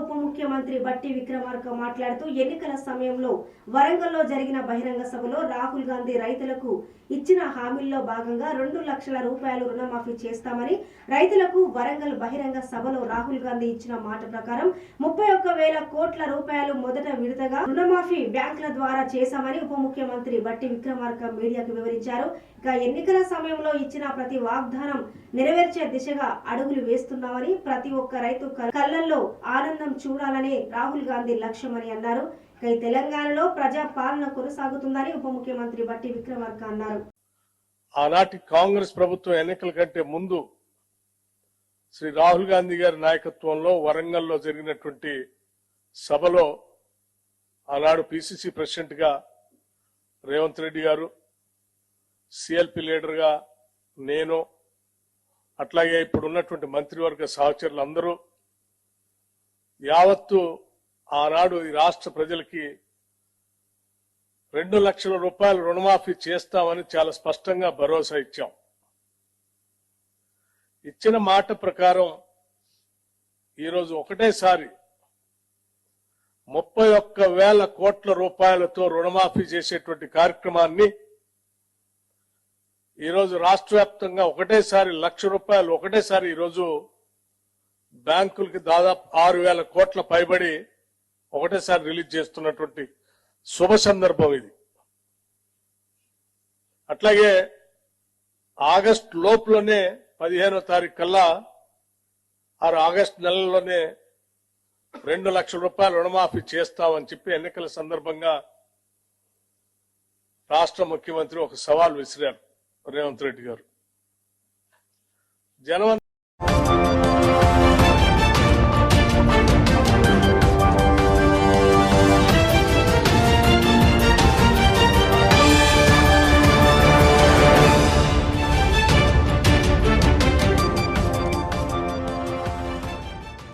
ఉప ముఖ్యమంత్రి బట్టి విక్రమార్క మాట్లాడుతూ ఎన్నికల సమయంలో వరంగల్లో జరిగిన బహిరంగ సభలో రాహుల్ గాంధీ రైతులకు ఇచ్చిన హామీల్లో భాగంగా రెండు లక్షల రూపాయలు రుణమాఫీ చేస్తామని రైతులకు వరంగల్ బహిరంగ సభలో రాహుల్ గాంధీ ఇచ్చిన మాట ప్రకారం ముప్పై ఒక్క వేల కోట్ల రూపాయలు మొదట విడతగా రుణమాఫీ బ్యాంకుల ద్వారా చేశామని ఉప ముఖ్యమంత్రి బట్టి విక్రమార్క మీడియాకు వివరించారు. ఇక ఎన్నికల సమయంలో ఇచ్చిన ప్రతి వాగ్దానం నెరవేర్చే దిశగా అడుగులు వేస్తున్నామని ప్రతి ఒక్క రైతు కళ్ళల్లో ఆనందం చూడాలనే రాహుల్ గాంధీ లక్ష్యమని అన్నారు. ఈ తెలంగాణలో ప్రజా పాలన కొనసాగుతుందని ఉప ముఖ్యమంత్రి బట్టి విక్రమార్క అన్నారు. ఆనాటి కాంగ్రెస్ ప్రభుత్వం ఎన్నికల కంటే ముందు శ్రీ రాహుల్ గాంధీ గారి నాయకత్వంలో వరంగల్లో జరిగినటువంటి సభలో ఆనాడు పిసిసి ప్రెసిడెంట్గా రేవంత్ రెడ్డి గారు సిఎల్పి లీడర్గా నేను అట్లాగే ఇప్పుడు ఉన్నటువంటి మంత్రివర్గ సహచరులు అందరూ యావత్తు ఆనాడు ఈ రాష్ట్ర ప్రజలకి రెండు లక్షల రూపాయలు రుణమాఫీ చేస్తామని చాలా స్పష్టంగా భరోసా ఇచ్చాం. ఇచ్చిన మాట ప్రకారం ఈరోజు ఒకటేసారి ముప్పై ఒక్క వేల కోట్ల రూపాయలతో రుణమాఫీ చేసేటువంటి కార్యక్రమాన్ని ఈరోజు రాష్ట్ర వ్యాప్తంగా ఒకటేసారి లక్ష రూపాయలు ఒకటేసారి ఈరోజు బ్యాంకులకి దాదాపు ఆరు వేల కోట్ల పైబడి ఒకటేసారి రిలీజ్ చేస్తున్నటువంటి శుభ సందర్భం ఇది. అట్లాగే ఆగస్ట్ లోపులోనే పదిహేనో తారీఖు కల్లా ఆరు ఆగస్ట్ నెలలోనే రెండు లక్షల రూపాయలు రుణమాఫీ చేస్తామని చెప్పి ఎన్నికల సందర్భంగా రాష్ట్ర ముఖ్యమంత్రి ఒక సవాల్ విసిరారు రేవంత్ రెడ్డి గారు. జనం